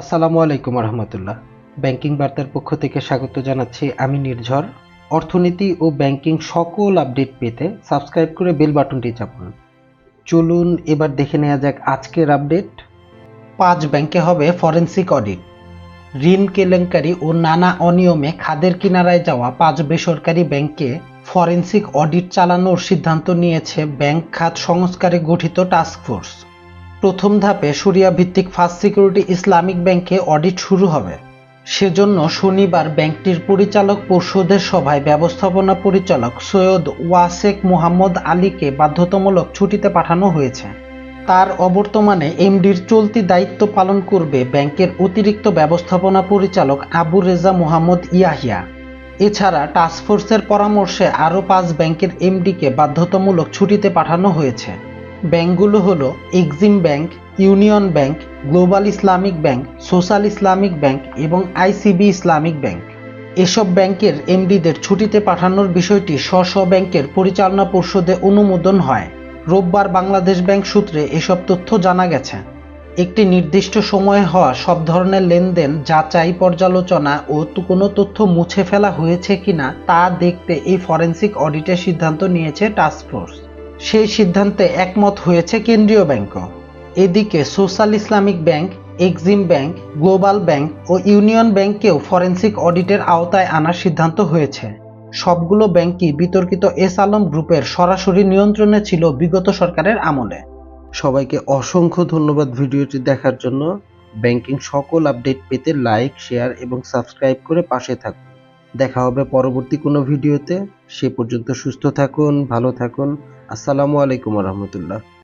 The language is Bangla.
আসসালামু আলাইকুম রহমতুল্লাহ ব্যাংকিং বার্তার পক্ষ থেকে স্বাগত জানাচ্ছি আমি নির্ঝর। অর্থনীতি ও ব্যাংকিং সকল আপডেট পেতে সাবস্ক্রাইব করে বেল বাটনটি চাপুন। চলুন এবার দেখে নেওয়া যাক আজকের আপডেট। পাঁচ ব্যাংকে হবে ফরেন্সিক অডিট। ঋণ কেলেঙ্কারি ও নানা অনিয়মে খাদের কিনারায় যাওয়া পাঁচ বেসরকারি ব্যাংকে ফরেন্সিক অডিট চালানোর সিদ্ধান্ত নিয়েছে ব্যাংক খাত সংস্কারে গঠিত টাস্কফোর্স প্রথম ধাপে সুরিয়া ভিত্তিক ফার্স্ট সিকিউরিটি ইসলামিক ব্যাংকে অডিট শুরু হবে। সেজন্য শনিবার ব্যাংকটির পরিচালক পর্ষদের সভায় ব্যবস্থাপনা পরিচালক সৈয়দ ওয়াসেক মোহাম্মদ আলীকে বাধ্যতামূলক ছুটিতে পাঠানো হয়েছে। তার অবর্তমানে এমডির চলতি দায়িত্ব পালন করবে ব্যাংকের অতিরিক্ত ব্যবস্থাপনা পরিচালক আবু রেজা মোহাম্মদ ইয়াহিয়া। এছাড়া টাস্কফোর্সের পরামর্শে আরও পাঁচ ব্যাংকের এমডিকে বাধ্যতামূলক ছুটিতে পাঠানো হয়েছে। ব্যাংকগুলো হলো Exim bank, union bank, global Islamic bank, social Islamic bank এবং আইসিবি ইসলামিক ব্যাংক। এসব ব্যাংকের এমডিদের ছুটিতে পাঠানোর বিষয়টি স্ব স্ব ব্যাংকের পরিচালনা পর্ষদে অনুমোদন হয়। রোববার বাংলাদেশ ব্যাংক সূত্রে এসব তথ্য জানা গেছে। একটি নির্দিষ্ট সময়ে হওয়া সব ধরনের লেনদেন, যাচাই, পর্যালোচনা ও কোনো তথ্য মুছে ফেলা হয়েছে কিনা তা দেখতে এই ফরেন্সিক অডিটের সিদ্ধান্ত নিয়েছে টাস্কফোর্স সেই সিদ্ধান্তে একমত হয়েছে কেন্দ্রীয় ব্যাংকও। এদিকে social Islamic bank, Exim bank, global bank ও ইউনিয়ন ব্যাংককেও ফরেন্সিক অডিটের আওতায় আনার সিদ্ধান্ত হয়েছে। সবগুলো ব্যাংকই বিতর্কিত এস আলম গ্রুপের সরাসরি নিয়ন্ত্রণে ছিল বিগত সরকারের আমলে। সবাইকে অসংখ্য ধন্যবাদ ভিডিওটি দেখার জন্য। ব্যাংকিং সকল আপডেট পেতে লাইক, শেয়ার এবং সাবস্ক্রাইব করে পাশে থাকুন। দেখা হবে পরবর্তী কোনো ভিডিওতে। সে পর্যন্ত সুস্থ থাকুন ভালো থাকুন। আসসালামু আলাইকুম রহমতুল্লাহ।